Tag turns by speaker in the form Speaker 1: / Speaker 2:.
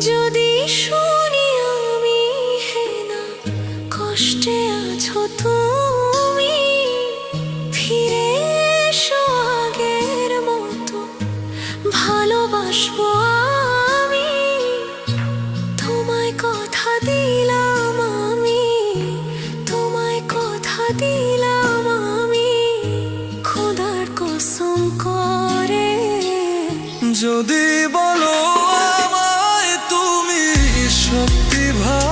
Speaker 1: যদি শুনি আমি হেনা কষ্টে আছো তো মতো, ভালোবাসবো আমি। তোমায় কথা দিলাম তোমায় কথা দিলাম
Speaker 2: যদি বলো মুক্তি ভাব